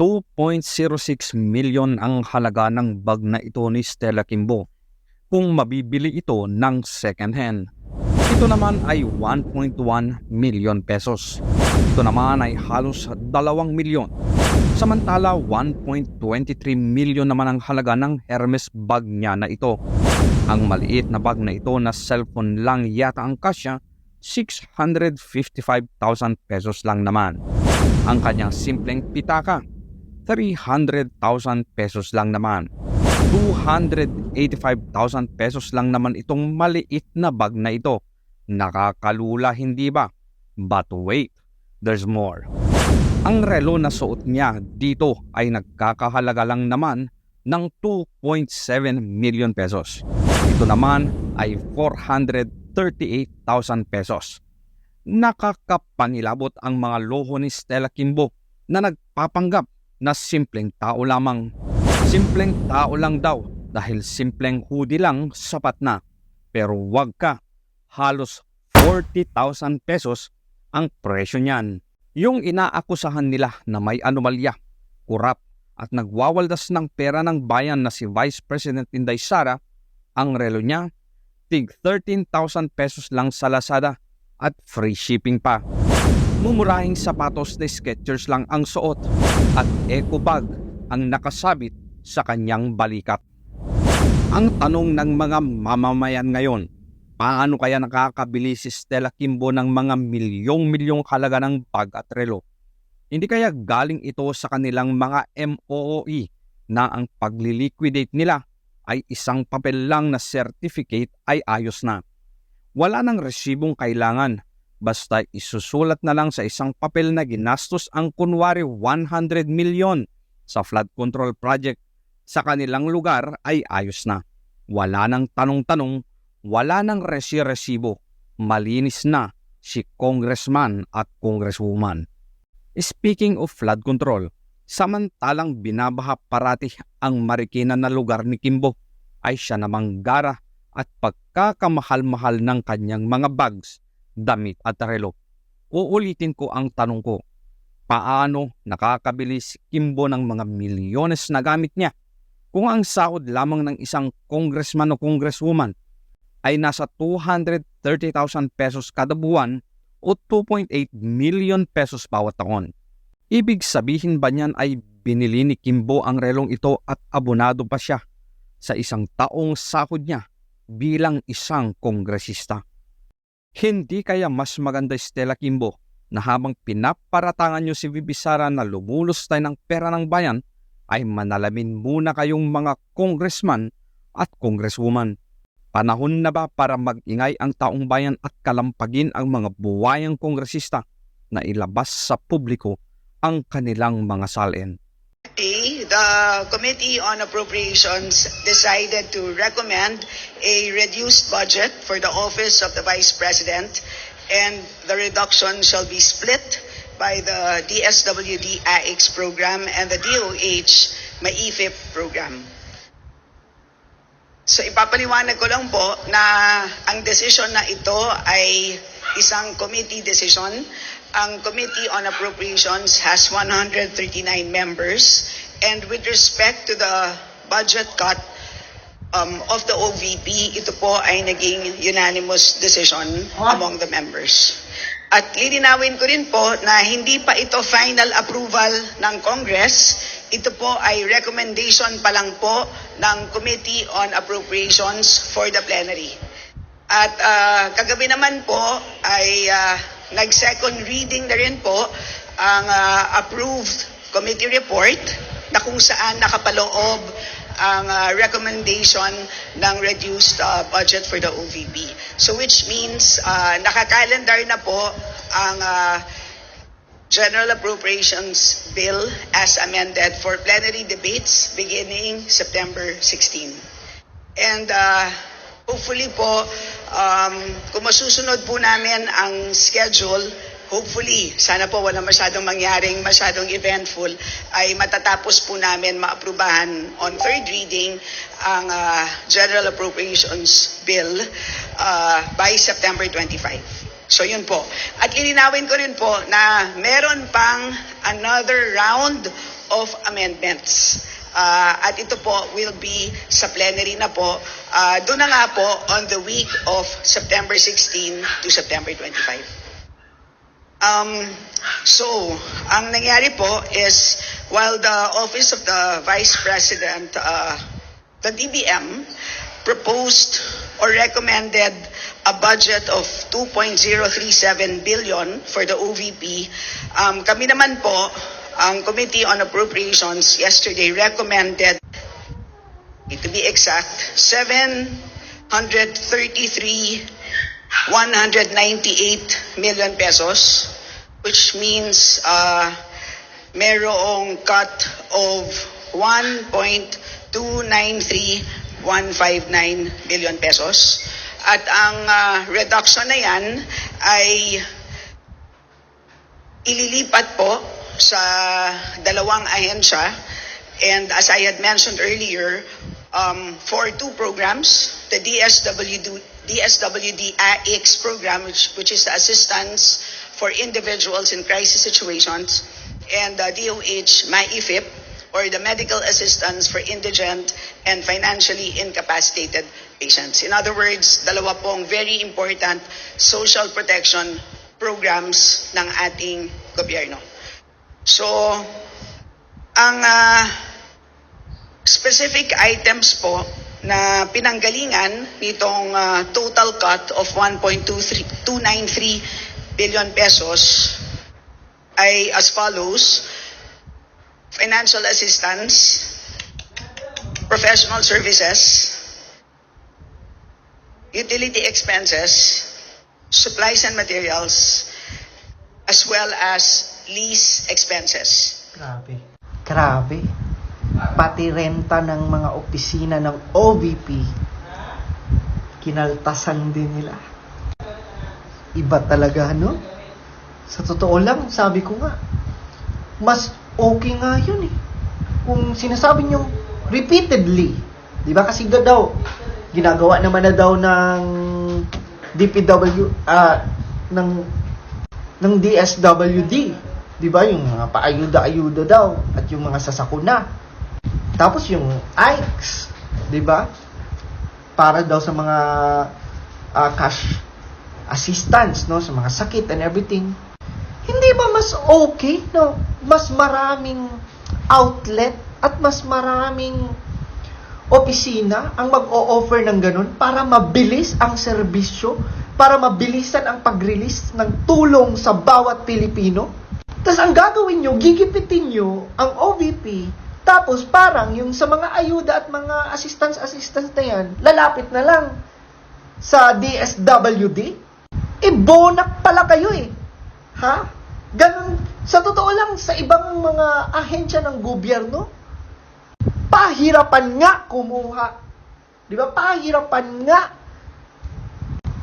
2.06 million ang halaga ng bag na ito ni Stella Kimbo kung mabibili ito ng second hand. Ito naman ay 1.1 million pesos. Ito naman ay halos 2 milyon. Samantala 1.23 million naman ang halaga ng Hermes bag niya na ito. Ang maliit na bag na ito na cellphone lang yata ang kasya 655,000 pesos lang naman. Ang kanyang simpleng pitaka 300,000 pesos lang naman. 285,000 pesos lang naman itong maliit na bag na ito. Nakakalula hindi ba? But wait, there's more. Ang relo na suot niya dito ay nagkakahalaga lang naman ng 2.7 million pesos. Ito naman ay 438,000 pesos. Nakakapangilabot ang mga loho ni Stella Kimbo na nagpapanggap na simpleng tao lamang. Simpleng tao lang daw dahil simpleng hoodie lang sapat na. Pero wag ka, halos 40,000 pesos ang presyo niyan. Yung inaakusahan nila na may anomalya, kurap at nagwawaldas ng pera ng bayan na si Vice President Inday Sara, ang relo niya, tig 13,000 pesos lang sa Lazada at free shipping pa. Mumurahing sapatos na Skechers lang ang suot at eco bag ang nakasabit sa kanyang balikat. Ang tanong ng mga mamamayan ngayon, paano kaya nakakabili si Stella Kimbo ng mga milyong-milyong halaga ng bag at relo? Hindi kaya galing ito sa kanilang mga MOOE na ang pagliliquidate nila ay isang papel lang na certificate ay ayos na. Wala nang resibong kailangan Basta isusulat na lang sa isang papel na ginastos ang kunwari 100 milyon sa flood control project sa kanilang lugar ay ayos na. Wala nang tanong-tanong, wala nang resi-resibo. Malinis na si congressman at congresswoman. Speaking of flood control, samantalang binabaha parati ang Marikina na lugar ni Kimbo, ay siya namang gara at pagkakamahal-mahal ng kanyang mga bags damit at relo. Uulitin ko ang tanong ko. Paano nakakabili si Kimbo ng mga milyones na gamit niya kung ang sahod lamang ng isang congressman o congresswoman ay nasa 230,000 pesos kada buwan o 2.8 million pesos bawat taon. Ibig sabihin ba niyan ay binili ni Kimbo ang relong ito at abonado pa siya sa isang taong sahod niya bilang isang kongresista? Hindi kaya mas maganda Stella Kimbo na habang pinaparatangan nyo si Bibisara na lumulos tayo ng pera ng bayan, ay manalamin muna kayong mga congressman at congresswoman. Panahon na ba para mag-ingay ang taong bayan at kalampagin ang mga buwayang kongresista na ilabas sa publiko ang kanilang mga salin? The Committee on Appropriations decided to recommend a reduced budget for the Office of the Vice President and the reduction shall be split by the DSWD AX program and the DOH MAIFIP program. So ipapaliwanag ko lang po na ang decision na ito ay isang committee decision. Ang Committee on Appropriations has 139 members and with respect to the budget cut um, of the OVP, ito po ay naging unanimous decision among the members. At lilinawin ko rin po na hindi pa ito final approval ng Congress. Ito po ay recommendation pa lang po ng Committee on Appropriations for the plenary. At uh, kagabi naman po ay uh, nag-second reading na rin po ang uh, approved committee report na kung saan nakapaloob ang uh, recommendation ng reduced uh, budget for the OVP. So which means uh, nakakalendar na po ang uh, General Appropriations Bill as amended for plenary debates beginning September 16. And uh, hopefully po, um, kung masusunod po namin ang schedule, hopefully, sana po wala masyadong mangyaring masyadong eventful, ay matatapos po namin maaprubahan on third reading ang uh, General Appropriations Bill uh, by September 25. So yun po. At lilinawin ko rin po na meron pang another round of amendments. Ah, at ito po will be sa plenary na po. Ah, doon na nga po on the week of September 16 to September 25. Um, so, ang nangyari po is while the Office of the Vice President, uh, the DBM, proposed or recommended a budget of 2.037 billion for the OVP, um, kami naman po, ang Committee on Appropriations yesterday recommended, to be exact, 733 198 million pesos, which means uh, merong cut of 1.293159 million pesos. At ang uh, reduction na yan ay ililipat po sa dalawang ahensya. And as I had mentioned earlier, um, for two programs, the DSWD, DSWD AX program, which, which is the assistance for individuals in crisis situations, and the DOH MAIFIP, or the medical assistance for indigent and financially incapacitated patients. In other words, dalawa pong very important social protection programs ng ating gobyerno. So, ang ah, specific items po na pinanggalingan nitong ah, total cut of 1.293 billion pesos ay as follows. Financial assistance, professional services, utility expenses, supplies and materials, as well as lease expenses. Grabe. Grabe. Pati renta ng mga opisina ng OVP, kinaltasan din nila. Iba talaga, no? Sa totoo lang, sabi ko nga, mas okay nga yun eh. Kung sinasabi nyo repeatedly, di ba kasi daw, ginagawa naman na daw ng DPW, ah, ng ng DSWD. Di ba? Yung mga paayuda-ayuda daw at yung mga sasakuna. Tapos yung IKES, di ba? Para daw sa mga ah, cash assistance, no? Sa mga sakit and everything. Hindi ba mas okay, no? Mas maraming outlet at mas maraming opisina ang mag-o-offer ng ganun para mabilis ang serbisyo, para mabilisan ang pag-release ng tulong sa bawat Pilipino. Tapos ang gagawin nyo, gigipitin nyo ang OVP, tapos parang yung sa mga ayuda at mga assistance-assistance na yan, lalapit na lang sa DSWD. Eh, bonak pala kayo eh. Ha? Ganun, sa totoo lang, sa ibang mga ahensya ng gobyerno, pahirapan nga kumuha. Di ba? Pahirapan nga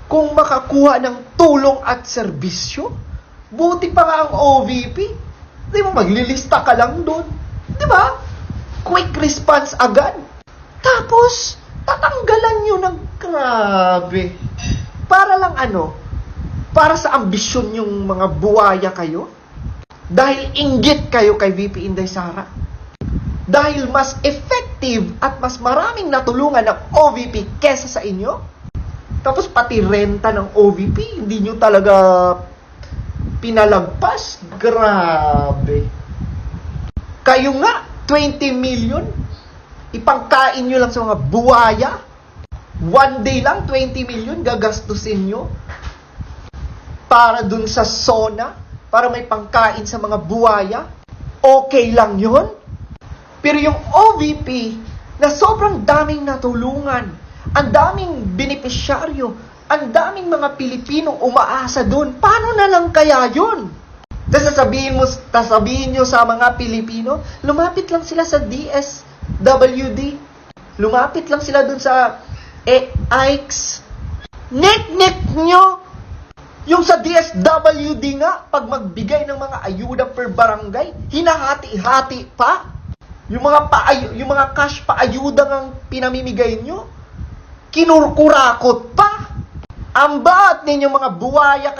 kung makakuha ng tulong at serbisyo. Buti pa nga ang OVP. Di ba? Maglilista ka lang doon. Di ba? Quick response agad. Tapos, tatanggalan nyo ng grabe. Para lang ano? Para sa ambisyon yung mga buwaya kayo? Dahil inggit kayo kay VP Inday Sara? dahil mas effective at mas maraming natulungan ng OVP kesa sa inyo? Tapos pati renta ng OVP, hindi nyo talaga pinalagpas? Grabe. Kayo nga, 20 million, ipangkain nyo lang sa mga buwaya. One day lang, 20 million gagastusin nyo para dun sa zona, para may pangkain sa mga buwaya. Okay lang yon pero yung OVP, na sobrang daming natulungan, ang daming benepisyaryo, ang daming mga Pilipinong umaasa doon, paano na lang kaya yun? Tapos sasabihin mo, sasabihin nyo sa mga Pilipino, lumapit lang sila sa DSWD. Lumapit lang sila doon sa eh, IKES. Nek-nek nyo! Yung sa DSWD nga, pag magbigay ng mga ayuda per barangay, hinahati-hati pa. Yung mga paay yung mga cash paayuda ng pinamimigay nyo, kinurkurakot pa. Ang baat ninyong mga buwaya